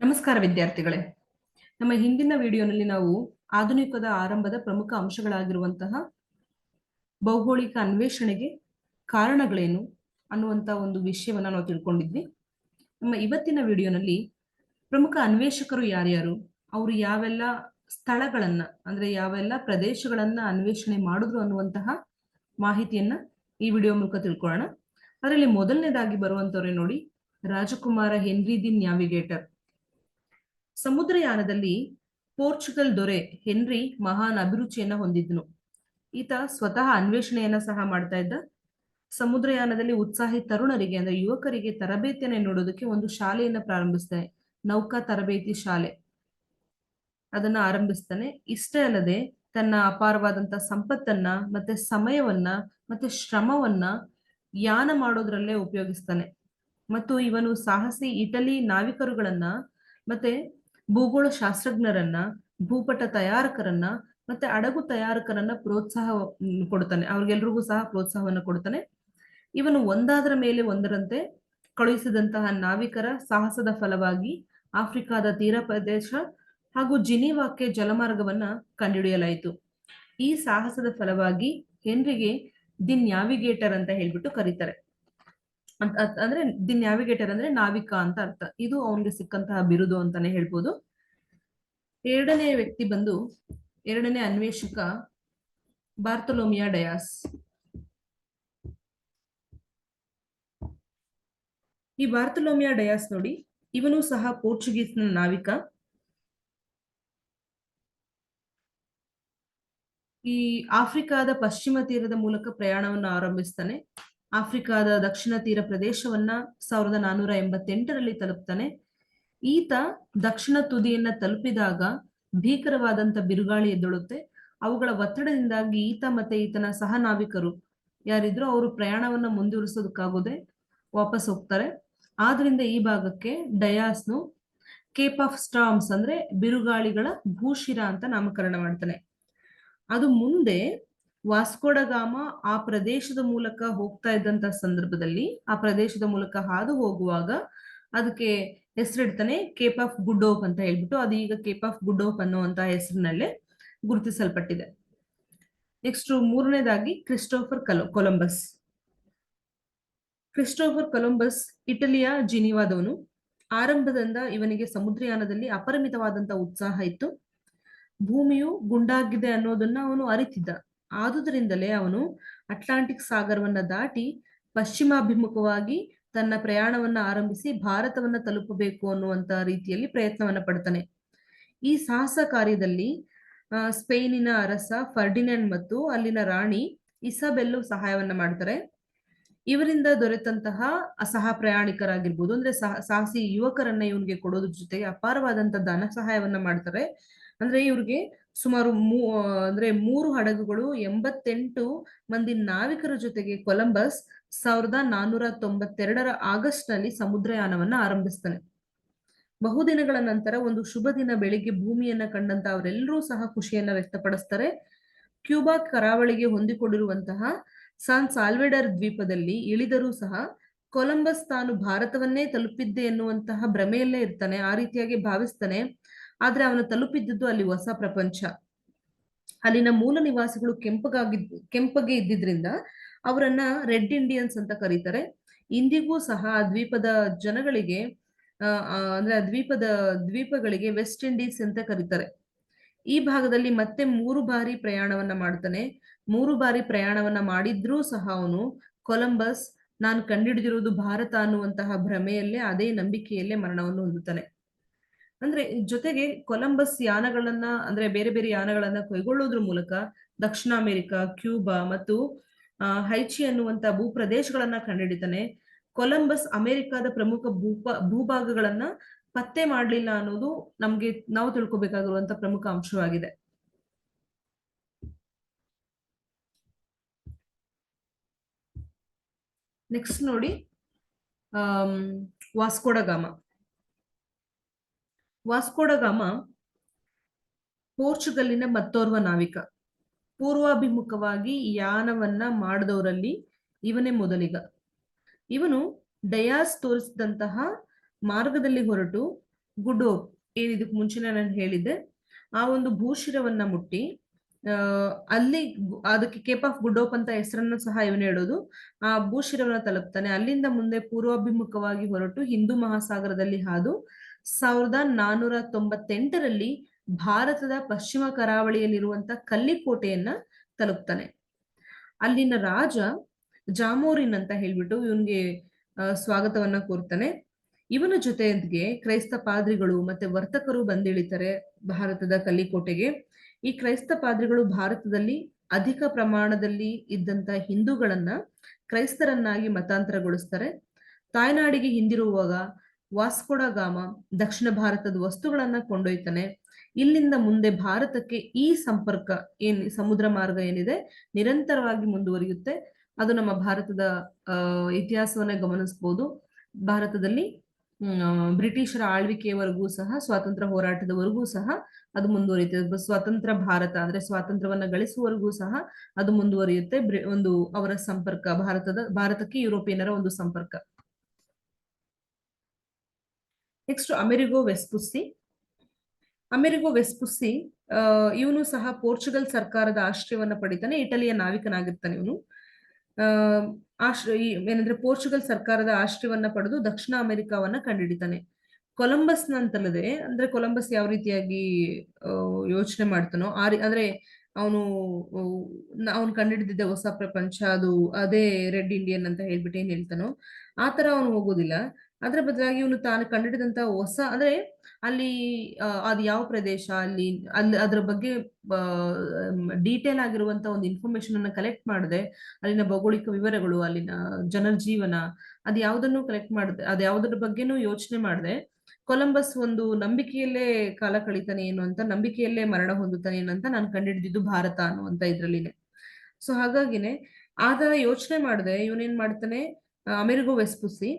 ನಮಸ್ಕಾರ ವಿದ್ಯಾರ್ಥಿಗಳೇ. ನಮ್ಮ ಹಿಂದಿನ ವಿಡಿಯೋನಲ್ಲಿ ನಾವು ಆಧುನಿಕದ ಆರಂಭದ ಪ್ರಮುಖ ಅಂಶಗಳಾಗಿರುವಂತಹ ಭೌಗೋಳಿಕ ಅನ್ವೇಷಣೆಗೆ ಕಾರಣಗಳೇನು ಅನ್ನುವಂತಹ ಒಂದು ವಿಷಯವನ್ನ ನಾವು ತಿಳ್ಕೊಂಡಿದ್ವಿ. ನಮ್ಮ ಇವತ್ತಿನ ವಿಡಿಯೋನಲ್ಲಿ ಪ್ರಮುಖ ಅನ್ವೇಷಕರು ಯಾರ್ಯಾರು, ಅವರು ಯಾವೆಲ್ಲ ಸ್ಥಳಗಳನ್ನ, ಅಂದ್ರೆ ಯಾವೆಲ್ಲ ಪ್ರದೇಶಗಳನ್ನ ಅನ್ವೇಷಣೆ ಮಾಡಿದ್ರು ಅನ್ನುವಂತಹ ಮಾಹಿತಿಯನ್ನ ಈ ವಿಡಿಯೋ ಮೂಲಕ ತಿಳ್ಕೊಳ್ಳೋಣ. ಅದರಲ್ಲಿ ಮೊದಲನೇದಾಗಿ ಬರುವಂತವ್ರೆ ನೋಡಿ, ರಾಜಕುಮಾರ ಹೆನ್ರಿ ದಿ ನ್ಯಾವಿಗೇಟರ್. ಸಮುದ್ರಯಾನದಲ್ಲಿ ಪೋರ್ಚುಗಲ್ ದೊರೆ ಹೆನ್ರಿ ಮಹಾನ್ ಅಭಿರುಚಿಯನ್ನ ಹೊಂದಿದ್ನು. ಈತ ಸ್ವತಃ ಅನ್ವೇಷಣೆಯನ್ನ ಸಹ ಮಾಡ್ತಾ ಇದ್ದ. ಸಮುದ್ರಯಾನದಲ್ಲಿ ಉತ್ಸಾಹಿ ತರುಣರಿಗೆ ಅಂದ್ರೆ ಯುವಕರಿಗೆ ತರಬೇತಿಯನ್ನ ನೋಡೋದಕ್ಕೆ ಒಂದು ಶಾಲೆಯನ್ನ ಪ್ರಾರಂಭಿಸ್ತಾನೆ. ನೌಕಾ ತರಬೇತಿ ಶಾಲೆ. ಅದನ್ನ ಆರಂಭಿಸ್ತಾನೆ. ಇಷ್ಟೇ ಅಲ್ಲದೆ ತನ್ನ ಅಪಾರವಾದಂತ ಸಂಪತ್ತನ್ನ ಮತ್ತೆ ಸಮಯವನ್ನ ಮತ್ತೆ ಶ್ರಮವನ್ನ ಯಾನ ಮಾಡೋದ್ರಲ್ಲೇ ಉಪಯೋಗಿಸ್ತಾನೆ. ಮತ್ತು ಇವನು ಸಾಹಸಿ ಇಟಲಿ ನಾವಿಕರುಗಳನ್ನ ಮತ್ತೆ ಭೂಗೋಳ ಶಾಸ್ತ್ರಜ್ಞರನ್ನ ಭೂಪಟ ತಯಾರಕರನ್ನ ಮತ್ತೆ ಅಡಗು ತಯಾರಕರನ್ನ ಪ್ರೋತ್ಸಾಹ ಕೊಡ್ತಾನೆ. ಅವ್ರಿಗೆಲ್ರಿಗೂ ಸಹ ಪ್ರೋತ್ಸಾಹವನ್ನು ಕೊಡ್ತಾನೆ. ಇವನು ಒಂದಾದರ ಮೇಲೆ ಒಂದರಂತೆ ಕಳುಹಿಸಿದಂತಹ ನಾವಿಕರ ಸಾಹಸದ ಫಲವಾಗಿ ಆಫ್ರಿಕಾದ ತೀರ ಪ್ರದೇಶ ಹಾಗೂ ಜಿನಿವಾಕ್ಕೆ ಜಲಮಾರ್ಗವನ್ನ ಕಂಡುಹಿಡಿಯಲಾಯಿತು. ಈ ಸಾಹಸದ ಫಲವಾಗಿ ಹೆನ್ರಿಗೆ ದಿ ನ್ಯಾವಿಗೇಟರ್ ಅಂತ ಹೇಳ್ಬಿಟ್ಟು ಕರೀತಾರೆ. ಅಂದ್ರೆ ದಿ ನ್ಯಾವಿಗೇಟರ್ ಅಂದ್ರೆ ನಾವಿಕ ಅಂತ ಅರ್ಥ. ಇದು ಅವನಿಗೆ ಸಿಕ್ಕಂತಹ ಬಿರುದು ಅಂತಾನೆ ಹೇಳ್ಬೋದು. ಎರಡನೇ ವ್ಯಕ್ತಿ ಬಂದು, ಎರಡನೇ ಅನ್ವೇಷಕ ಬಾರ್ತಲೋಮಿಯಾ ಡಯಾಸ್. ಈ ಬಾರ್ತಲೋಮಿಯಾ ಡಯಾಸ್ ನೋಡಿ, ಇವನು ಸಹ ಪೋರ್ಚುಗೀಸ್ನ ನಾವಿಕ. ಈ ಆಫ್ರಿಕಾದ ಪಶ್ಚಿಮ ತೀರದ ಮೂಲಕ ಪ್ರಯಾಣವನ್ನು ಆರಂಭಿಸ್ತಾನೆ. ಆಫ್ರಿಕಾದ ದಕ್ಷಿಣ ತೀರ ಪ್ರದೇಶವನ್ನ ಸಾವಿರದ ನಾನೂರ ಎಂಬತ್ತೆಂಟರಲ್ಲಿ ತಲುಪ್ತಾನೆ. ಈತ ದಕ್ಷಿಣ ತುದಿಯನ್ನ ತಲುಪಿದಾಗ ಭೀಕರವಾದಂತ ಬಿರುಗಾಳಿ ಎದ್ದೊಳುತ್ತೆ. ಅವುಗಳ ಒತ್ತಡದಿಂದಾಗಿ ಈತ ಮತ್ತೆ ಈತನ ಸಹ ನಾವಿಕರು ಯಾರಿದ್ರು ಅವರು ಪ್ರಯಾಣವನ್ನ ಮುಂದುವರಿಸೋದಕ್ಕಾಗೋದೆ ವಾಪಸ್ ಹೋಗ್ತಾರೆ. ಆದ್ರಿಂದ ಈ ಭಾಗಕ್ಕೆ ಡಯಾಸ್ನು ಕೇಪ್ ಆಫ್ ಸ್ಟಾಮ್ಸ್ ಅಂದ್ರೆ ಬಿರುಗಾಳಿಗಳ ಭೂಶಿರ ಅಂತ ನಾಮಕರಣ ಮಾಡ್ತಾನೆ. ಅದು ಮುಂದೆ ವಾಸ್ಕೋಡಗಾಮ ಆ ಪ್ರದೇಶದ ಮೂಲಕ ಹೋಗ್ತಾ ಇದ್ದಂತ ಸಂದರ್ಭದಲ್ಲಿ ಆ ಪ್ರದೇಶದ ಮೂಲಕ ಹಾದು ಹೋಗುವಾಗ ಅದಕ್ಕೆ ಹೆಸರಿಡ್ತಾನೆ ಕೇಪ್ ಆಫ್ ಗುಡ್ ಓಪ್ ಅಂತ ಹೇಳ್ಬಿಟ್ಟು ಅದು ಈಗ ಕೇಪ್ ಆಫ್ ಗುಡ್ ಓಪ್ ಅನ್ನುವಂತ ಹೆಸರಿನಲ್ಲೇ ಗುರುತಿಸಲ್ಪಟ್ಟಿದೆ. ನೆಕ್ಸ್ಟ್ ಮೂರನೇದಾಗಿ ಕ್ರಿಸ್ಟೋಫರ್ ಕಲೊ ಕೊಲಂಬಸ್ ಕ್ರಿಸ್ಟೋಫರ್ ಕೊಲಂಬಸ್ ಇಟಲಿಯ ಜಿನಿವಾದವನು. ಆರಂಭದಿಂದ ಇವನಿಗೆ ಸಮುದ್ರಯಾನದಲ್ಲಿ ಅಪರಿಮಿತವಾದಂತ ಉತ್ಸಾಹ ಇತ್ತು. ಭೂಮಿಯು ಗುಂಡಾಗಿದೆ ಅನ್ನೋದನ್ನ ಅವನು ಅರಿತಿದ್ದ. ಆದುದರಿಂದಲೇ ಅವನು ಅಟ್ಲಾಂಟಿಕ್ ಸಾಗರವನ್ನ ದಾಟಿ ಪಶ್ಚಿಮಾಭಿಮುಖವಾಗಿ ತನ್ನ ಪ್ರಯಾಣವನ್ನ ಆರಂಭಿಸಿ ಭಾರತವನ್ನ ತಲುಪಬೇಕು ಅನ್ನುವಂತ ರೀತಿಯಲ್ಲಿ ಪ್ರಯತ್ನವನ್ನ ಪಡ್ತಾನೆ. ಈ ಸಾಹಸ ಕಾರ್ಯದಲ್ಲಿ ಸ್ಪೇನಿನ ಅರಸ ಫರ್ಡಿನೆಂಡ್ ಮತ್ತು ಅಲ್ಲಿನ ರಾಣಿ ಇಸಬೆಲ್ಲು ಸಹಾಯವನ್ನ ಮಾಡ್ತಾರೆ. ಇವರಿಂದ ದೊರೆತಂತಹ ಸಹ ಪ್ರಯಾಣಿಕರಾಗಿರ್ಬೋದು, ಅಂದ್ರೆ ಸಹ, ಸಾಹಸಿ ಯುವಕರನ್ನ ಇವನ್ಗೆ ಕೊಡೋದ್ರ ಜೊತೆಗೆ ಅಪಾರವಾದಂತ ಧನ ಸಹಾಯವನ್ನ ಮಾಡ್ತಾರೆ. ಅಂದ್ರೆ ಇವ್ರಿಗೆ ಸುಮಾರು ಮೂ, ಅಂದ್ರೆ ಮೂರು ಹಡಗುಗಳು ಎಂಬತ್ತೆಂಟು ಮಂದಿ ನಾವಿಕರ ಜೊತೆಗೆ ಕೊಲಂಬಸ್ ಸಾವಿರದ ನಾನೂರ ತೊಂಬತ್ತೆರಡರ ಆಗಸ್ಟ್ನಲ್ಲಿ ಸಮುದ್ರಯಾನವನ್ನ ಆರಂಭಿಸ್ತಾನೆ. ಬಹುದಿನಗಳ ನಂತರ ಒಂದು ಶುಭ ದಿನ ಬೆಳಿಗ್ಗೆ ಭೂಮಿಯನ್ನ ಕಂಡಂತ ಅವರೆಲ್ಲರೂ ಸಹ ಖುಷಿಯನ್ನ ವ್ಯಕ್ತಪಡಿಸ್ತಾರೆ. ಕ್ಯೂಬಾ ಕರಾವಳಿಗೆ ಹೊಂದಿಕೊಂಡಿರುವಂತಹ ಸಾನ್ ಸಾಲ್ವೆಡರ್ ದ್ವೀಪದಲ್ಲಿ ಇಳಿದರೂ ಸಹ ಕೊಲಂಬಸ್ ತಾನು ಭಾರತವನ್ನೇ ತಲುಪಿದ್ದೆ ಎನ್ನುವಂತಹ ಭ್ರಮೆಯಲ್ಲೇ ಇರ್ತಾನೆ, ಆ ರೀತಿಯಾಗಿ ಭಾವಿಸ್ತಾನೆ. ಆದ್ರೆ ಅವನು ತಲುಪಿದ್ದದ್ದು ಅಲ್ಲಿ ಹೊಸ ಪ್ರಪಂಚ. ಅಲ್ಲಿನ ಮೂಲ ನಿವಾಸಿಗಳು ಕೆಂಪಗಾಗಿದ್ ಕೆಂಪಗೆ ಇದ್ದಿದ್ರಿಂದ ಅವರನ್ನ ರೆಡ್ ಇಂಡಿಯನ್ಸ್ ಅಂತ ಕರೀತಾರೆ. ಇಂದಿಗೂ ಸಹ ಆ ದ್ವೀಪದ ಜನಗಳಿಗೆ ಅಂದ್ರೆ ಆ ದ್ವೀಪದ ದ್ವೀಪಗಳಿಗೆ ವೆಸ್ಟ್ ಇಂಡೀಸ್ ಅಂತ ಕರೀತಾರೆ. ಈ ಭಾಗದಲ್ಲಿ ಮತ್ತೆ ಮೂರು ಬಾರಿ ಪ್ರಯಾಣವನ್ನ ಮಾಡ್ತಾನೆ. ಮೂರು ಬಾರಿ ಪ್ರಯಾಣವನ್ನ ಮಾಡಿದ್ರೂ ಸಹ ಅವನು ಕೊಲಂಬಸ್, ನಾನು ಕಂಡಿಡಿದಿರುವುದು ಭಾರತ ಅನ್ನುವಂತಹ ಭ್ರಮೆಯಲ್ಲೇ, ಅದೇ ನಂಬಿಕೆಯಲ್ಲೇ ಮರಣವನ್ನು ಹೊಂದುತ್ತಾನೆ. ಅಂದ್ರೆ ಜೊತೆಗೆ ಕೊಲಂಬಸ್ ಯಾನಗಳನ್ನ ಅಂದ್ರೆ ಬೇರೆ ಬೇರೆ ಯಾನಗಳನ್ನ ಕೈಗೊಳ್ಳೋದ್ರ ಮೂಲಕ ದಕ್ಷಿಣ ಅಮೆರಿಕ, ಕ್ಯೂಬಾ ಮತ್ತು ಹೈಚಿ ಅನ್ನುವಂತ ಭೂಪ್ರದೇಶಗಳನ್ನ ಕಂಡುಹಿಡಿತಾನೆ ಕೊಲಂಬಸ್ ಅಮೆರಿಕದ ಪ್ರಮುಖ ಭೂಪ, ಭೂಭಾಗಗಳನ್ನ ಪತ್ತೆ ಮಾಡಲಿಲ್ಲ ಅನ್ನೋದು ನಮ್ಗೆ ನಾವು ತಿಳ್ಕೊಬೇಕಾಗಿರುವಂತ ಪ್ರಮುಖ ಅಂಶವಾಗಿದೆ. ನೆಕ್ಸ್ಟ್ ನೋಡಿ ವಾಸ್ಕೋಡಗಾಮ ವಾಸ್ಕೋಡಗಾಮ ಪೋರ್ಚುಗಲ್ಲಿನ ಮತ್ತೋರ್ವ ನಾವಿಕ. ಪೂರ್ವಾಭಿಮುಖವಾಗಿ ಯಾನವನ್ನ ಮಾಡಿದವರಲ್ಲಿ ಇವನೇ ಮೊದಲಿಗ. ಇವನು ಡಯಾಸ್ ತೋರಿಸಿದಂತಹ ಮಾರ್ಗದಲ್ಲಿ ಹೊರಟು ಗುಡೋ ಏನ್ ಮುಂಚೆ ನಾನು ಹೇಳಿದ್ದೆ? ಆ ಒಂದು ಭೂಶಿರವನ್ನ ಮುಟ್ಟಿ ಅಲ್ಲಿ ಅದಕ್ಕೆ ಕೇಪ್ ಆಫ್ ಗುಡೋಪ್ ಅಂತ ಹೆಸರನ್ನು ಸಹ ಇವನು ಹೇಳೋದು. ಆ ಭೂಶಿರವನ್ನ ತಲುಪ್ತಾನೆ. ಅಲ್ಲಿಂದ ಮುಂದೆ ಪೂರ್ವಾಭಿಮುಖವಾಗಿ ಹೊರಟು ಹಿಂದೂ ಮಹಾಸಾಗರದಲ್ಲಿ ಹಾದು ಸಾವಿರದ ನಾನ್ನೂರ ತೊಂಬತ್ತೆಂಟರಲ್ಲಿ ಭಾರತದ ಪಶ್ಚಿಮ ಕರಾವಳಿಯಲ್ಲಿರುವಂತ ಕಲ್ಲಿಕೋಟೆಯನ್ನ ತಲುಪ್ತಾನೆ. ಅಲ್ಲಿನ ರಾಜ ಜಾಮೋರಿನ್ ಅಂತ ಹೇಳ್ಬಿಟ್ಟು ಇವನ್ಗೆ ಸ್ವಾಗತವನ್ನ ಕೋರ್ತಾನೆ. ಇವನ ಜೊತೆಗೆ ಕ್ರೈಸ್ತ ಪಾದ್ರಿಗಳು ಮತ್ತೆ ವರ್ತಕರು ಬಂದಿಳಿತಾರೆ ಭಾರತದ ಕಲ್ಲಿಕೋಟೆಗೆ. ಈ ಕ್ರೈಸ್ತ ಪಾದ್ರಿಗಳು ಭಾರತದಲ್ಲಿ ಅಧಿಕ ಪ್ರಮಾಣದಲ್ಲಿ ಇದ್ದಂತ ಹಿಂದೂಗಳನ್ನ ಕ್ರೈಸ್ತರನ್ನಾಗಿ ಮತಾಂತರಗೊಳಿಸ್ತಾರೆ. ತಾಯ್ನಾಡಿಗೆ ಹಿಂದಿರುವಾಗ ವಾಸ್ಕೋಡ ಗಾಮ ದಕ್ಷಿಣ ಭಾರತದ ವಸ್ತುಗಳನ್ನ ಕೊಂಡೊಯ್ತಾನೆ. ಇಲ್ಲಿಂದ ಮುಂದೆ ಭಾರತಕ್ಕೆ ಈ ಸಂಪರ್ಕ ಏನ್ ಸಮುದ್ರ ಮಾರ್ಗ ಏನಿದೆ ನಿರಂತರವಾಗಿ ಮುಂದುವರಿಯುತ್ತೆ. ಅದು ನಮ್ಮ ಭಾರತದ ಅಹ್ ಇತಿಹಾಸವನ್ನ ಗಮನಿಸಬಹುದು ಭಾರತದಲ್ಲಿ ಬ್ರಿಟಿಷರ ಆಳ್ವಿಕೆಯವರೆಗೂ ಸಹ, ಸ್ವಾತಂತ್ರ್ಯ ಹೋರಾಟದವರೆಗೂ ಸಹ ಅದು ಮುಂದುವರಿಯುತ್ತೆ. ಸ್ವತಂತ್ರ ಭಾರತ ಅಂದ್ರೆ ಸ್ವಾತಂತ್ರ್ಯವನ್ನ ಗಳಿಸುವವರೆಗೂ ಸಹ ಅದು ಮುಂದುವರಿಯುತ್ತೆ. ಒಂದು ಅವರ ಸಂಪರ್ಕ, ಭಾರತದ, ಭಾರತಕ್ಕೆ ಯುರೋಪಿಯನರ ಒಂದು ಸಂಪರ್ಕ. ನೆಕ್ಸ್ಟ್ ಅಮೆರಿಗೋ ವೆಸ್ಪುಸ್ಸಿ ಅಮೆರಿಗೋ ವೆಸ್ಪುಸ್ಸಿ ಇವನು ಸಹ ಪೋರ್ಚುಗಲ್ ಸರ್ಕಾರದ ಆಶ್ರಯವನ್ನ ಪಡಿತಾನೆ ಇಟಲಿಯ ನಾವಿಕನಾಗಿರ್ತಾನೆ ಇವನು. ಆ, ಆಶ್ರ, ಈ, ಏನಂದ್ರೆ ಪೋರ್ಚುಗಲ್ ಸರ್ಕಾರದ ಆಶ್ರಯವನ್ನ ಪಡೆದು ದಕ್ಷಿಣ ಅಮೆರಿಕಾವನ್ನ ಕಂಡುಹಿಡಿತಾನೆ ಕೊಲಂಬಸ್ ಅಂತಲ್ಲದೆ, ಅಂದ್ರೆ ಕೊಲಂಬಸ್ ಯಾವ ರೀತಿಯಾಗಿ ಯೋಚನೆ ಮಾಡ್ತಾನೋ, ಆ ಅಂದ್ರೆ ಅವನು ಅವನು ಕಂಡುಹಿಡಿದಿದ್ದ ಹೊಸ ಪ್ರಪಂಚ, ಅದು ಅದೇ ರೆಡ್ ಇಂಡಿಯನ್ ಅಂತ ಹೇಳ್ಬಿಟ್ಟು ಏನ್ ಹೇಳ್ತಾನೋ, ಆ ತರ ಅವನು ಹೋಗೋದಿಲ್ಲ. ಅದ್ರ ಬದಲಾಗಿ ಇವನು ತಾನು ಕಂಡಿಡಿದಂತ ಹೊಸ, ಅಂದ್ರೆ ಅಲ್ಲಿ ಅದು ಯಾವ ಪ್ರದೇಶ, ಅಲ್ಲಿ ಅಲ್ಲಿ ಅದ್ರ ಬಗ್ಗೆ ಡೀಟೇಲ್ ಆಗಿರುವಂತ ಒಂದು ಇನ್ಫಾರ್ಮೇಶನ್ ಅನ್ನ ಕಲೆಕ್ಟ್ ಮಾಡದೆ, ಅಲ್ಲಿನ ಭೌಗೋಳಿಕ ವಿವರಗಳು, ಅಲ್ಲಿನ ಜನರ ಜೀವನ, ಅದು ಯಾವುದನ್ನು ಕಲೆಕ್ಟ್ ಮಾಡದೆ, ಅದ್ ಯಾವುದರ ಬಗ್ಗೆನೂ ಯೋಚನೆ ಮಾಡದೆ. ಕೊಲಂಬಸ್ ಒಂದು ನಂಬಿಕೆಯಲ್ಲೇ ಕಾಲ ಕಳಿತಾನೆ ಏನು ಅಂತ, ನಂಬಿಕೆಯಲ್ಲೇ ಮರಣ ಹೊಂದುತ್ತಾನೆ ಏನು ಅಂತ ನಾನು ಕಂಡಿಡಿದಿದ್ದು ಭಾರತ ಅನ್ನುವಂತ ಇದ್ರಲ್ಲಿನೆ. ಸೊ ಹಾಗಾಗಿನೇ ಆ ತರ ಯೋಚನೆ ಮಾಡದೆ, ಇವನೇನ್ ಮಾಡ್ತಾನೆ ಅಮೆರಿಗೋ ವೆಸ್ಪುಸಿ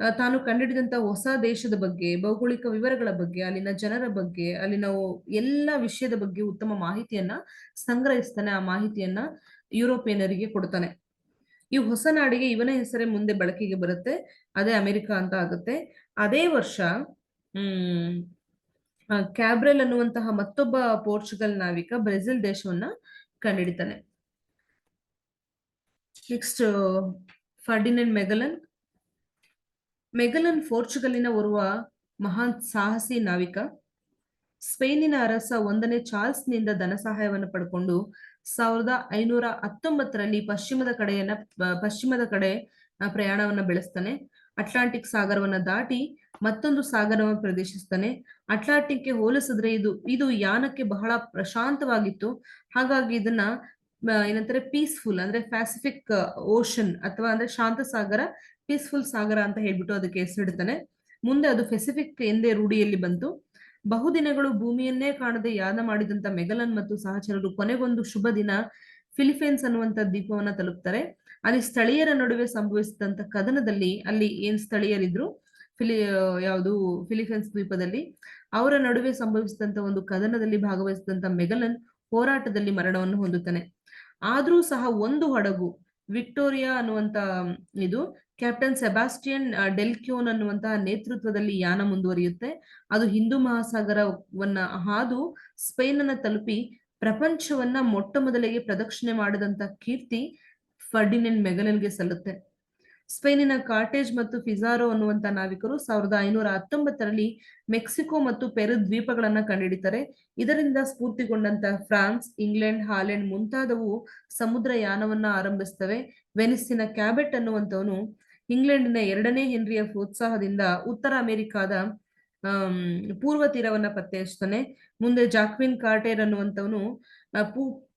ತಾನು ಕಂಡುಹಿಡಿದಂತ ಹೊಸ ದೇಶದ ಬಗ್ಗೆ, ಭೌಗೋಳಿಕ ವಿವರಗಳ ಬಗ್ಗೆ, ಅಲ್ಲಿನ ಜನರ ಬಗ್ಗೆ ಅಲ್ಲಿನ ಎಲ್ಲ ವಿಷಯದ ಬಗ್ಗೆ ಉತ್ತಮ ಮಾಹಿತಿಯನ್ನ ಸಂಗ್ರಹಿಸ್ತಾನೆ, ಆ ಮಾಹಿತಿಯನ್ನ ಯುರೋಪಿಯನ್ನರಿಗೆ ಕೊಡ್ತಾನೆ. ಈ ಹೊಸ ನಾಡಿಗೆ ಇವನ ಹೆಸರೇ ಮುಂದೆ ಬಳಕೆಗೆ ಬರುತ್ತೆ, ಅದೇ ಅಮೆರಿಕ ಅಂತ ಆಗುತ್ತೆ. ಅದೇ ವರ್ಷ, ಹ್ಮ್ ಕ್ಯಾಬ್ರೆಲ್ ಅನ್ನುವಂತಹ ಮತ್ತೊಬ್ಬ ಪೋರ್ಚುಗಲ್ ನಾವಿಕ ಬ್ರೆಜಿಲ್ ದೇಶವನ್ನ ಕಂಡಿಡಿತಾನೆ ನೆಕ್ಸ್ಟ್ ಫರ್ಡಿನೆಂಡ್ ಮೆಗಲನ್ ಮೆಗಲನ್ ಪೋರ್ಚುಗಲಿನ ಓರ್ವ ಮಹಾನ್ ಸಾಹಸಿ ನಾವಿಕ. ಸ್ಪೇನಿನ ಅರಸ ಒಂದನೇ ಚಾರ್ಲ್ಸ್ನಿಂದ ಧನ ಸಹಾಯವನ್ನು ಪಡ್ಕೊಂಡು ಸಾವಿರದ ಐನೂರ ಹತ್ತೊಂಬತ್ತರಲ್ಲಿ ಪಶ್ಚಿಮದ ಕಡೆಯನ್ನ ಪಶ್ಚಿಮದ ಕಡೆ ಪ್ರಯಾಣವನ್ನ ಬೆಳೆಸ್ತಾನೆ. ಅಟ್ಲಾಂಟಿಕ್ ಸಾಗರವನ್ನ ದಾಟಿ ಮತ್ತೊಂದು ಸಾಗರವನ್ನು ಪ್ರದೇಶಿಸ್ತಾನೆ. ಅಟ್ಲಾಂಟಿಕ್ಗೆ ಹೋಲಿಸಿದ್ರೆ ಇದು ಇದು ಯಾನಕ್ಕೆ ಬಹಳ ಪ್ರಶಾಂತವಾಗಿತ್ತು. ಹಾಗಾಗಿ ಇದನ್ನ ಏನಂತಾರೆ ಪೀಸ್ಫುಲ್ ಅಂದ್ರೆ ಪ್ಯಾಸಿಫಿಕ್ ಓಷನ್ ಅಥವಾ ಅಂದ್ರೆ ಶಾಂತ ಸಾಗರ ಪೀಸ್ಫುಲ್ ಸಾಗರ ಅಂತ ಹೇಳ್ಬಿಟ್ಟು ಅದಕ್ಕೆ ಹೆಸರಿಡ್ತಾನೆ. ಮುಂದೆ ಅದು ಪೆಸಿಫಿಕ್ ಎಂದೇ ರೂಢಿಯಲ್ಲಿ ಬಂತು. ಬಹುದಿನಗಳು ಭೂಮಿಯನ್ನೇ ಕಾಣದೆ ಯಾನ ಮಾಡಿದಂತ ಮೆಗಲನ್ ಮತ್ತು ಸಹಚರರು ಕೊನೆಗೊಂದು ಶುಭ ದಿನ ಫಿಲಿಪೈನ್ಸ್ ಅನ್ನುವಂತ ದ್ವೀಪವನ್ನ ತಲುಪ್ತಾರೆ. ಅಲ್ಲಿ ಸ್ಥಳೀಯರ ನಡುವೆ ಸಂಭವಿಸಿದಂತ ಕದನದಲ್ಲಿ ಅಲ್ಲಿ ಏನ್ ಸ್ಥಳೀಯರಿದ್ರು? ಫಿಲಿ ಯಾವುದು? ಫಿಲಿಪೈನ್ಸ್ ದ್ವೀಪದಲ್ಲಿ. ಅವರ ನಡುವೆ ಸಂಭವಿಸಿದಂತ ಒಂದು ಕದನದಲ್ಲಿ ಭಾಗವಹಿಸಿದಂತ ಮೆಗಲನ್ ಹೋರಾಟದಲ್ಲಿ ಮರಣವನ್ನು ಹೊಂದುತ್ತಾನೆ. ಆದ್ರೂ ಸಹ ಒಂದು ಹಡಗು, ವಿಕ್ಟೋರಿಯಾ ಅನ್ನುವಂತ ಇದು ಕ್ಯಾಪ್ಟನ್ ಸೆಬಾಸ್ಟಿಯನ್ ಡೆಲ್ಕ್ಯೂನ್ ಅನ್ನುವಂತಹ ನೇತೃತ್ವದಲ್ಲಿ ಯಾನ ಮುಂದುವರಿಯುತ್ತೆ. ಅದು ಹಿಂದೂ ಮಹಾಸಾಗರವನ್ನ ಹಾದು ಸ್ಪೇನ್ ಅನ್ನ ತಲುಪಿ ಪ್ರಪಂಚವನ್ನ ಮೊಟ್ಟ ಮೊದಲಿಗೆ ಪ್ರದಕ್ಷಿಣೆ ಮಾಡಿದಂತ ಕೀರ್ತಿ ಫರ್ಡಿನೆಂಡ್ ಮೆಗಲನ್ಗೆ ಸಲ್ಲುತ್ತೆ. ಸ್ಪೇನಿನ ಕಾರ್ಟೇಜ್ ಮತ್ತು ಫಿಜಾರೋ ಅನ್ನುವಂತ ನಾವಿಕರು ಸಾವಿರದ ಐನೂರ ಹತ್ತೊಂಬತ್ತರಲ್ಲಿ ಮೆಕ್ಸಿಕೋ ಮತ್ತು ಪೆರು ದ್ವೀಪಗಳನ್ನ ಕಂಡುಹಿಡಿತಾರೆ ಇದರಿಂದ ಸ್ಫೂರ್ತಿಗೊಂಡಂತ ಫ್ರಾನ್ಸ್, ಇಂಗ್ಲೆಂಡ್, ಹಾಲೆಂಡ್ ಮುಂತಾದವು ಸಮುದ್ರ ಯಾನವನ್ನ ಆರಂಭಿಸ್ತವೆ. ವೆನಿಸ್ಸಿನ ಕ್ಯಾಬೆಟ್ ಅನ್ನುವಂತವನು ಇಂಗ್ಲೆಂಡಿನ ಎರಡನೇ ಹೆನ್ರಿಯ ಪ್ರೋತ್ಸಾಹದಿಂದ ಉತ್ತರ ಅಮೆರಿಕಾದ ಪೂರ್ವ ತೀರವನ್ನ ಪತ್ತೆ ಹಚ್ತಾನೆ ಮುಂದೆ ಜಾಕ್ವಿನ್ ಕಾರ್ಟೇರ್ ಪೂ-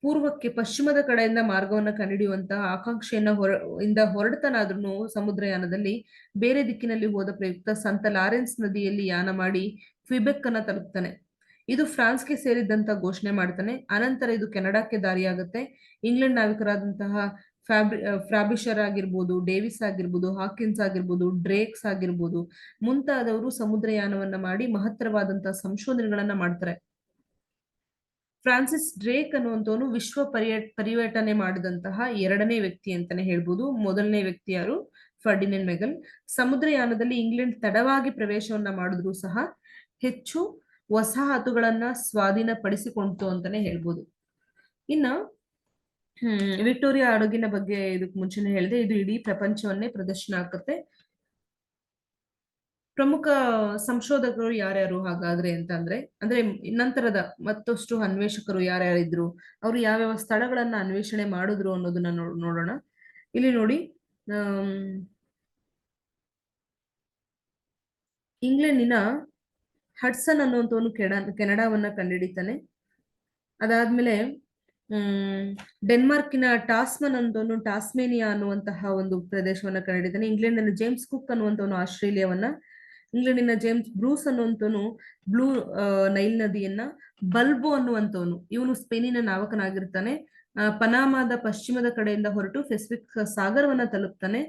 ಪೂರ್ವಕ್ಕೆ ಪಶ್ಚಿಮದ ಕಡೆಯಿಂದ ಮಾರ್ಗವನ್ನು ಕಂಡಿಡಿಯುವಂತಹ ಆಕಾಂಕ್ಷೆಯನ್ನ ಹೊರ, ಇಂದ ಹೊರಡ್ತನಾದ್ರೂ ಸಮುದ್ರಯಾನದಲ್ಲಿ ಬೇರೆ ದಿಕ್ಕಿನಲ್ಲಿ ಹೋದ ಪ್ರಯುಕ್ತ ಸಂತ ಲಾರೆನ್ಸ್ ನದಿಯಲ್ಲಿ ಯಾನ ಮಾಡಿ ಕ್ವಿಬೆಕ್ ಅನ್ನ ತಲುಪ್ತಾನೆ. ಇದು ಫ್ರಾನ್ಸ್ಗೆ ಸೇರಿದಂತ ಘೋಷಣೆ ಮಾಡ್ತಾನೆ. ಅನಂತರ ಇದು ಕೆನಡಾಕ್ಕೆ ದಾರಿಯಾಗುತ್ತೆ. ಇಂಗ್ಲೆಂಡ್ ನಾವಿಕರಾದಂತಹ ಫ್ಯಾಬ್ರಿ ಫ್ರಾಬಿಷರ್ ಆಗಿರ್ಬೋದು, ಡೇವಿಸ್ ಆಗಿರ್ಬೋದು, ಹಾಕಿನ್ಸ್ ಆಗಿರ್ಬೋದು, ಡ್ರೇಕ್ಸ್ ಆಗಿರ್ಬೋದು, ಮುಂತಾದವರು ಸಮುದ್ರಯಾನವನ್ನ ಮಾಡಿ ಮಹತ್ತರವಾದಂತಹ ಸಂಶೋಧನೆಗಳನ್ನ ಮಾಡ್ತಾರೆ. ಫ್ರಾನ್ಸಿಸ್ ಡ್ರೇಕ್ ಅನ್ನುವಂಥವನು ವಿಶ್ವ ಪರ್ಯ ಪರಿವರ್ತನೆ ಮಾಡಿದಂತಹ ಎರಡನೇ ವ್ಯಕ್ತಿ ಅಂತಾನೆ ಹೇಳ್ಬೋದು. ಮೊದಲನೇ ವ್ಯಕ್ತಿ ಯಾರು? ಫರ್ಡಿನೆನ್ ಮೆಗಲ್. ಸಮುದ್ರಯಾನದಲ್ಲಿ ಇಂಗ್ಲೆಂಡ್ ತಡವಾಗಿ ಪ್ರವೇಶವನ್ನ ಮಾಡಿದ್ರು ಸಹ ಹೆಚ್ಚು ವಸಾಹತುಗಳನ್ನ ಸ್ವಾಧೀನಪಡಿಸಿಕೊಂಡಿತು ಅಂತಾನೆ ಹೇಳ್ಬೋದು. ಇನ್ನ ವಿಕ್ಟೋರಿಯಾ ಅಡುಗಿನ ಬಗ್ಗೆ ಇದಕ್ ಮುಂಚೆನೆ ಹೇಳಿದೆ. ಇದು ಇಡೀ ಪ್ರಪಂಚವನ್ನೇ ಪ್ರದರ್ಶನ ಆಗುತ್ತೆ ಪ್ರಮುಖ ಸಂಶೋಧಕರು ಯಾರ್ಯಾರು ಹಾಗಾದ್ರೆ ಅಂತಂದ್ರೆ, ಅಂದ್ರೆ ನಂತರದ ಮತ್ತಷ್ಟು ಅನ್ವೇಷಕರು ಯಾರ್ಯಾರಿದ್ರು, ಅವರು ಯಾವ್ಯಾವ ಸ್ಥಳಗಳನ್ನ ಅನ್ವೇಷಣೆ ಮಾಡಿದ್ರು ಅನ್ನೋದನ್ನ ನೋಡೋಣ. ಇಲ್ಲಿ ನೋಡಿ ಇಂಗ್ಲೆಂಡಿನ ಹಡ್ಸನ್ ಅನ್ನುವಂಥವನು ಕೆಡ, ಕೆನಡಾವನ್ನ ಕಂಡುಹಿಡಿತಾನೆ ಅದಾದ್ಮೇಲೆ ಹ್ಮ್ ಡೆನ್ಮಾರ್ಕಿನ ಟಾಸ್ಮನ್ ಅಂತವನು ಟಾಸ್ಮೇನಿಯಾ ಅನ್ನುವಂತಹ ಒಂದು ಪ್ರದೇಶವನ್ನ ಕಂಡುಹಿಡಿತಾನೆ ಇಂಗ್ಲೆಂಡಿನ ಜೇಮ್ಸ್ ಕುಕ್ ಅನ್ನುವಂಥವನು ಆಸ್ಟ್ರೇಲಿಯಾವನ್ನ ಇಂಗ್ಲೆಂಡಿನ ಜೇಮ್ಸ್ ಬ್ರೂಸ್ ಅನ್ನುವಂಥವನು ಬ್ಲೂ ನೈಲ್ ನದಿಯನ್ನ ಬಲ್ಬೋ ಅನ್ನುವಂಥವನು ಇವನು ಸ್ಪೇನಿನ ನಾವಕನಾಗಿರ್ತಾನೆ. ಪನಾಮಾದ ಪಶ್ಚಿಮದ ಕಡೆಯಿಂದ ಹೊರಟು ಪೆಸಿಫಿಕ್ ಸಾಗರವನ್ನ ತಲುಪ್ತಾನೆ.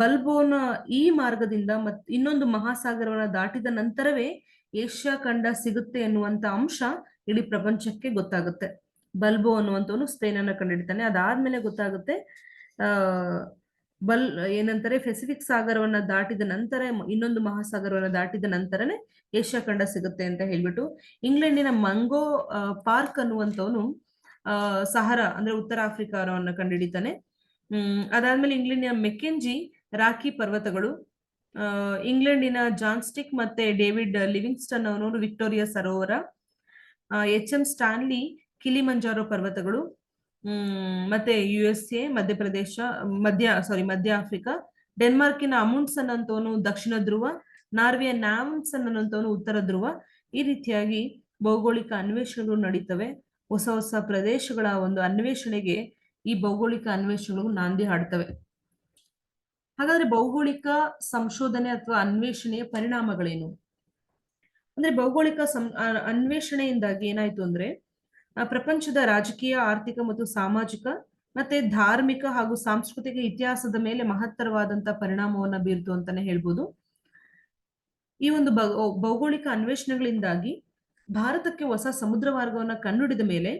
ಬಲ್ಬೋನ ಈ ಮಾರ್ಗದಿಂದ ಮತ್ ಇನ್ನೊಂದು ಮಹಾಸಾಗರವನ್ನ ದಾಟಿದ ನಂತರವೇ ಏಷ್ಯಾ ಖಂಡ ಸಿಗುತ್ತೆ ಎನ್ನುವಂತ ಅಂಶ ಇಡೀ ಪ್ರಪಂಚಕ್ಕೆ ಗೊತ್ತಾಗುತ್ತೆ. ಬಲ್ಬೋ ಅನ್ನುವಂಥವನು ಸ್ಪೇನನ್ನ ಕಂಡಿಡ್ತಾನೆ. ಅದಾದ್ಮೇಲೆ ಗೊತ್ತಾಗುತ್ತೆ, ಆ ಬಲ್, ಏನಂತಾರೆ ಪೆಸಿಫಿಕ್ ಸಾಗರವನ್ನ ದಾಟಿದ ನಂತರ, ಇನ್ನೊಂದು ಮಹಾಸಾಗರವನ್ನ ದಾಟಿದ ನಂತರನೇ ಏಷ್ಯಾ ಖಂಡ ಸಿಗುತ್ತೆ ಅಂತ ಹೇಳ್ಬಿಟ್ಟು, ಇಂಗ್ಲೆಂಡಿನ ಮಂಗೋ ಪಾರ್ಕ್ ಅನ್ನುವಂಥವನು ಸಹರಾ, ಅಂದ್ರೆ ಉತ್ತರ ಆಫ್ರಿಕಾವನ್ನ ಕಂಡುಹಿಡಿತಾನೆ ಹ್ಮ್, ಅದಾದ್ಮೇಲೆ ಇಂಗ್ಲೆಂಡಿನ ಮೆಕ್ಕೆಂಜಿ ರಾಕಿ ಪರ್ವತಗಳು ಇಂಗ್ಲೆಂಡಿನ ಜಾನ್ಸ್ಟಿಕ್ ಮತ್ತೆ ಡೇವಿಡ್ ಲಿವಿಂಗ್ಸ್ಟನ್ ಅವನವರು ವಿಕ್ಟೋರಿಯಾ ಸರೋವರ ಎಚ್ ಎಂ ಸ್ಟಾನ್ಲಿ ಕಿಲಿಮಂಜಾರೋ ಪರ್ವತಗಳು ಮತ್ತೆ ಯು ಎಸ್ ಎ ಮಧ್ಯಪ್ರದೇಶ ಮಧ್ಯ ಸಾರಿ ಮಧ್ಯ ಆಫ್ರಿಕಾ, ಡೆನ್ಮಾರ್ಕಿನ ಅಮುಂಡ್ಸನ್ ಅಂತವನು ದಕ್ಷಿಣ ಧ್ರುವ ನಾರ್ವೆಯ ನ್ಯಾಮ್ಸನ್ ಅನ್ನೋಂಥವನು ಉತ್ತರ ಧ್ರುವ, ಈ ರೀತಿಯಾಗಿ ಭೌಗೋಳಿಕ ಅನ್ವೇಷಣೆಗಳು ನಡೀತವೆ. ಹೊಸ ಹೊಸ ಪ್ರದೇಶಗಳ ಒಂದು ಅನ್ವೇಷಣೆಗೆ ಈ ಭೌಗೋಳಿಕ ಅನ್ವೇಷಣೆಗಳು ನಾಂದಿ ಹಾಡ್ತವೆ. ಹಾಗಾದ್ರೆ ಭೌಗೋಳಿಕ ಸಂಶೋಧನೆ ಅಥವಾ ಅನ್ವೇಷಣೆಯ ಪರಿಣಾಮಗಳೇನು? ಅಂದ್ರೆ ಭೌಗೋಳಿಕ ಸಂ ಅನ್ವೇಷಣೆಯಿಂದಾಗಿ ಏನಾಯ್ತು ಅಂದ್ರೆ ಪ್ರಪಂಚದ ರಾಜಕೀಯ, ಆರ್ಥಿಕ ಮತ್ತು ಸಾಮಾಜಿಕ ಮತ್ತೆ ಧಾರ್ಮಿಕ ಹಾಗೂ ಸಾಂಸ್ಕೃತಿಕ ಇತಿಹಾಸದ ಮೇಲೆ ಮಹತ್ತರವಾದಂತ ಪರಿಣಾಮವನ್ನ ಬೀರ್ತು ಅಂತಾನೆ ಹೇಳ್ಬೋದು. ಈ ಒಂದು ಭೌಗೋಳಿಕ ಅನ್ವೇಷಣೆಗಳಿಂದಾಗಿ ಭಾರತಕ್ಕೆ ಹೊಸ ಸಮುದ್ರ ಮಾರ್ಗವನ್ನ ಕಂಡುಹಿಡಿದ ಮೇಲೆ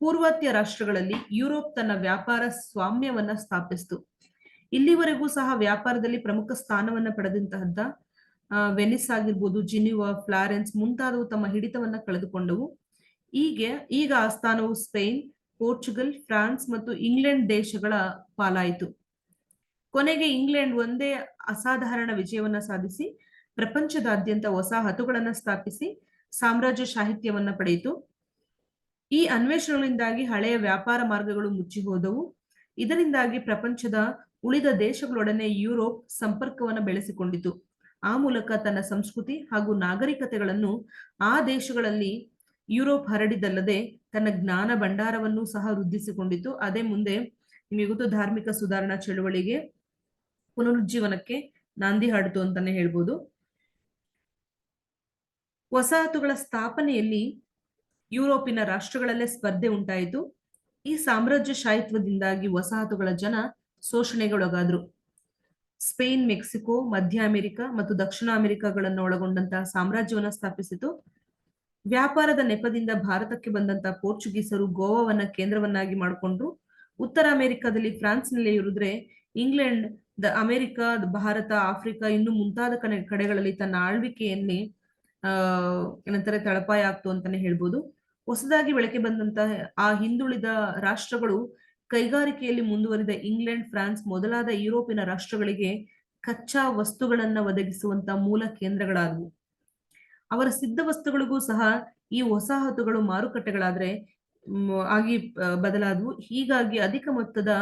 ಪೂರ್ವಾತ್ಯ ರಾಷ್ಟ್ರಗಳಲ್ಲಿ ಯುರೋಪ್ ತನ್ನ ವ್ಯಾಪಾರ ಸ್ವಾಮ್ಯವನ್ನ ಸ್ಥಾಪಿಸಿತು. ಇಲ್ಲಿವರೆಗೂ ಸಹ ವ್ಯಾಪಾರದಲ್ಲಿ ಪ್ರಮುಖ ಸ್ಥಾನವನ್ನ ಪಡೆದಂತಹದ್ದ ವೆನಿಸ್ ಆಗಿರ್ಬೋದು, ಜಿನಿವಾ, ಫ್ಲಾರೆನ್ಸ್ ಮುಂತಾದವು ತಮ್ಮ ಹಿಡಿತವನ್ನ ಕಳೆದುಕೊಂಡವು. ಹೀಗೆ ಈಗ ಆ ಸ್ಥಾನವು ಸ್ಪೇನ್, ಪೋರ್ಚುಗಲ್, ಫ್ರಾನ್ಸ್ ಮತ್ತು ಇಂಗ್ಲೆಂಡ್ ದೇಶಗಳ ಪಾಲಾಯಿತು. ಕೊನೆಗೆ ಇಂಗ್ಲೆಂಡ್ ಒಂದೇ ಅಸಾಧಾರಣ ವಿಜಯವನ್ನ ಸಾಧಿಸಿ, ಪ್ರಪಂಚದಾದ್ಯಂತ ಹೊಸ ಸ್ಥಾಪಿಸಿ, ಸಾಮ್ರಾಜ್ಯ ಸಾಹಿತ್ಯವನ್ನ ಪಡೆಯಿತು. ಈ ಅನ್ವೇಷಣೆಗಳಿಂದಾಗಿ ಹಳೆಯ ವ್ಯಾಪಾರ ಮಾರ್ಗಗಳು ಮುಚ್ಚಿ ಹೋದವು. ಇದರಿಂದಾಗಿ ಪ್ರಪಂಚದ ಉಳಿದ ದೇಶಗಳೊಡನೆ ಯುರೋಪ್ ಸಂಪರ್ಕವನ್ನು ಬೆಳೆಸಿಕೊಂಡಿತು. ಆ ಮೂಲಕ ತನ್ನ ಸಂಸ್ಕೃತಿ ಹಾಗೂ ನಾಗರಿಕತೆಗಳನ್ನು ಆ ದೇಶಗಳಲ್ಲಿ ಯುರೋಪ್ ಹರಡಿದಲ್ಲದೆ ತನ್ನ ಜ್ಞಾನ ಭಂಡಾರವನ್ನು ಸಹ ವೃದ್ಧಿಸಿಕೊಂಡಿತು. ಅದೇ ಮುಂದೆ ನಿಮಗೆ ಧಾರ್ಮಿಕ ಸುಧಾರಣಾ ಚಳುವಳಿಗೆ ಪುನರುಜ್ಜೀವನಕ್ಕೆ ನಾಂದಿ ಹಾಡಿತು ಅಂತಾನೆ ಹೇಳ್ಬೋದು. ವಸಾಹತುಗಳ ಸ್ಥಾಪನೆಯಲ್ಲಿ ಯುರೋಪಿನ ರಾಷ್ಟ್ರಗಳಲ್ಲೇ ಸ್ಪರ್ಧೆ ಉಂಟಾಯಿತು. ಈ ಸಾಮ್ರಾಜ್ಯ ಸಾಮ್ರಾಜ್ಯಶಾಹಿತ್ವದಿಂದಾಗಿ ವಸಾಹತುಗಳ ಜನ ಶೋಷಣೆಗೊಳಗಾದ್ರು. ಸ್ಪೇನ್, ಮೆಕ್ಸಿಕೋ, ಮಧ್ಯ ಅಮೆರಿಕ ಮತ್ತು ದಕ್ಷಿಣ ಅಮೆರಿಕಗಳನ್ನು ಒಳಗೊಂಡಂತಹ ಸಾಮ್ರಾಜ್ಯವನ್ನು ಸ್ಥಾಪಿಸಿತು. ವ್ಯಾಪಾರದ ನೆಪದಿಂದ ಭಾರತಕ್ಕೆ ಬಂದಂತ ಪೋರ್ಚುಗೀಸರು ಗೋವಾವನ್ನ ಕೇಂದ್ರವನ್ನಾಗಿ ಮಾಡಿಕೊಂಡ್ರು. ಉತ್ತರ ಅಮೆರಿಕದಲ್ಲಿ ಫ್ರಾನ್ಸ್ನಲ್ಲಿ ಇರಿದ್ರೆ England, the America Bharat, Africa ಇನ್ನು ಮುಂತಾದ ಕಡೆ ಕಡೆಗಳಲ್ಲಿ ತನ್ನ ಆಳ್ವಿಕೆಯಲ್ಲಿ ಆ, ಏನಂತಾರೆ ತಳಪಾಯ ಆಗ್ತು ಅಂತಾನೆ ಹೇಳ್ಬೋದು. ಹೊಸದಾಗಿ ಬೆಳಕೆ ಬಂದಂತಹ ಆ ಹಿಂದುಳಿದ ರಾಷ್ಟ್ರಗಳು ಕೈಗಾರಿಕೆಯಲ್ಲಿ ಮುಂದುವರಿದ ಇಂಗ್ಲೆಂಡ್, ಫ್ರಾನ್ಸ್ ಮೊದಲಾದ ಯುರೋಪಿನ ರಾಷ್ಟ್ರಗಳಿಗೆ ಕಚ್ಚಾ ವಸ್ತುಗಳನ್ನ ಒದಗಿಸುವಂತ ಮೂಲ ಕೇಂದ್ರಗಳಾದವು. ಅವರ ಸಿದ್ಧ ವಸ್ತುಗಳಿಗೂ ಸಹ ಈ ವಸಾಹತುಗಳು ಮಾರುಕಟ್ಟೆಗಳಾದ್ರೆ ಆಗಿ ಬದಲಾದವು. ಹೀಗಾಗಿ ಅಧಿಕ ಮೊತ್ತದ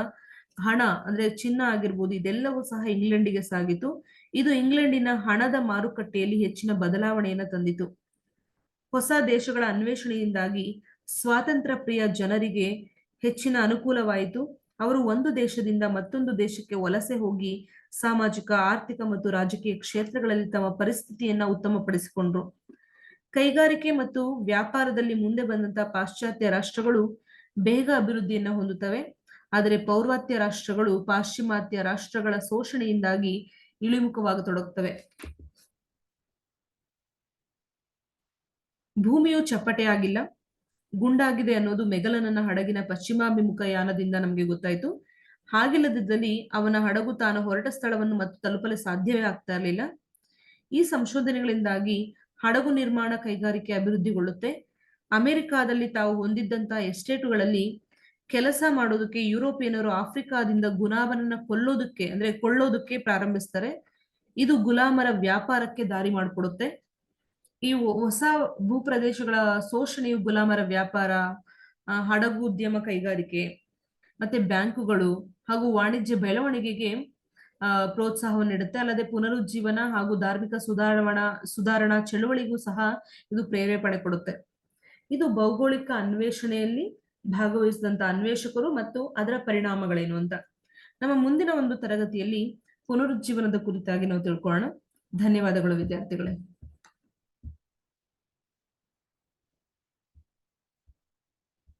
ಹಣ, ಅಂದ್ರೆ ಚಿನ್ನ ಆಗಿರ್ಬೋದು, ಇದೆಲ್ಲವೂ ಸಹ ಇಂಗ್ಲೆಂಡಿಗೆ ಸಾಗಿತು. ಇದು ಇಂಗ್ಲೆಂಡಿನ ಹಣದ ಮಾರುಕಟ್ಟೆಯಲ್ಲಿ ಹೆಚ್ಚಿನ ಬದಲಾವಣೆಯನ್ನ ತಂದಿತು. ಹೊಸ ದೇಶಗಳ ಅನ್ವೇಷಣೆಯಿಂದಾಗಿ ಸ್ವಾತಂತ್ರ್ಯ ಪ್ರಿಯ ಜನರಿಗೆ ಹೆಚ್ಚಿನ ಅನುಕೂಲವಾಯಿತು. ಅವರು ಒಂದು ದೇಶದಿಂದ ಮತ್ತೊಂದು ದೇಶಕ್ಕೆ ವಲಸೆ ಹೋಗಿ ಸಾಮಾಜಿಕ, ಆರ್ಥಿಕ ಮತ್ತು ರಾಜಕೀಯ ಕ್ಷೇತ್ರಗಳಲ್ಲಿ ತಮ್ಮ ಪರಿಸ್ಥಿತಿಯನ್ನ ಉತ್ತಮಪಡಿಸಿಕೊಂಡ್ರು. ಕೈಗಾರಿಕೆ ಮತ್ತು ವ್ಯಾಪಾರದಲ್ಲಿ ಮುಂದೆ ಬಂದಂತಹ ಪಾಶ್ಚಾತ್ಯ ರಾಷ್ಟ್ರಗಳು ಬೇಗ ಅಭಿವೃದ್ಧಿಯನ್ನ ಹೊಂದುತ್ತವೆ. ಆದರೆ ಪೌರ್ವಾತ್ಯ ರಾಷ್ಟ್ರಗಳು ಪಾಶ್ಚಿಮಾತ್ಯ ರಾಷ್ಟ್ರಗಳ ಶೋಷಣೆಯಿಂದಾಗಿ ಇಳಿಮುಖವಾಗತೊಡಗುತ್ತವೆ ಭೂಮಿಯು ಚಪ್ಪಟೆಯಾಗಿಲ್ಲ. ಗುಂಡಾಗಿದೆ ಅನ್ನೋದು ಮೆಗಲನನ ಹಡಗಿನ ಪಶ್ಚಿಮಾಭಿಮುಖ ಯಾನದಿಂದ ನಮಗೆ ಗೊತ್ತಾಯ್ತು. ಹಾಗಿಲ್ಲದಿದ್ದಲ್ಲಿ ಅವನ ಹಡಗು ತಾನು ಹೊರಟ ಸ್ಥಳವನ್ನು ಮತ್ತು ತಲುಪಲು ಸಾಧ್ಯವೇ ಆಗ್ತಾ ಇರಲಿಲ್ಲ. ಈ ಸಂಶೋಧನೆಗಳಿಂದಾಗಿ ಹಡಗು ನಿರ್ಮಾಣ ಕೈಗಾರಿಕೆ ಅಭಿವೃದ್ಧಿಗೊಳ್ಳುತ್ತೆ. ಅಮೆರಿಕಾದಲ್ಲಿ ತಾವು ಹೊಂದಿದ್ದಂತಹ ಎಸ್ಟೇಟುಗಳಲ್ಲಿ ಕೆಲಸ ಮಾಡೋದಕ್ಕೆ ಯುರೋಪಿಯನರು ಆಫ್ರಿಕಾದಿಂದ ಗುಲಾಮರನ್ನ ಕೊಲ್ಲೋದಕ್ಕೆ, ಅಂದ್ರೆ ಕೊಳ್ಳೋದಕ್ಕೆ ಪ್ರಾರಂಭಿಸ್ತಾರೆ. ಇದು ಗುಲಾಮರ ವ್ಯಾಪಾರಕ್ಕೆ ದಾರಿ ಮಾಡಿಕೊಡುತ್ತೆ. ಈ ಹೊಸ ಭೂಪ್ರದೇಶಗಳ ಶೋಷಣೆಯು ಗುಲಾಮರ ವ್ಯಾಪಾರ ಹಡಗು ಉದ್ಯಮ ಕೈಗಾರಿಕೆ, ಮತ್ತೆ ಬ್ಯಾಂಕುಗಳು ಹಾಗೂ ವಾಣಿಜ್ಯ ಬೆಳವಣಿಗೆಗೆ ಪ್ರೋತ್ಸಾಹ ನೀಡುತ್ತೆ. ಅಲ್ಲದೆ ಪುನರುಜ್ಜೀವನ ಹಾಗೂ ಧಾರ್ಮಿಕ ಸುಧಾರಣಾ ಸುಧಾರಣಾ ಚಳುವಳಿಗೂ ಸಹ ಇದು ಪ್ರೇರೇಪಣೆ ಕೊಡುತ್ತೆ. ಇದು ಭೌಗೋಳಿಕ ಅನ್ವೇಷಣೆಯಲ್ಲಿ ಭಾಗವಹಿಸಿದಂತ ಅನ್ವೇಷಕರು ಮತ್ತು ಅದರ ಪರಿಣಾಮಗಳೇನು ಅಂತ. ನಮ್ಮ ಮುಂದಿನ ಒಂದು ತರಗತಿಯಲ್ಲಿ ಪುನರುಜ್ಜೀವನದ ಕುರಿತಾಗಿ ನಾವು ತಿಳ್ಕೊಳ್ಳೋಣ. ಧನ್ಯವಾದಗಳು ವಿದ್ಯಾರ್ಥಿಗಳೇ.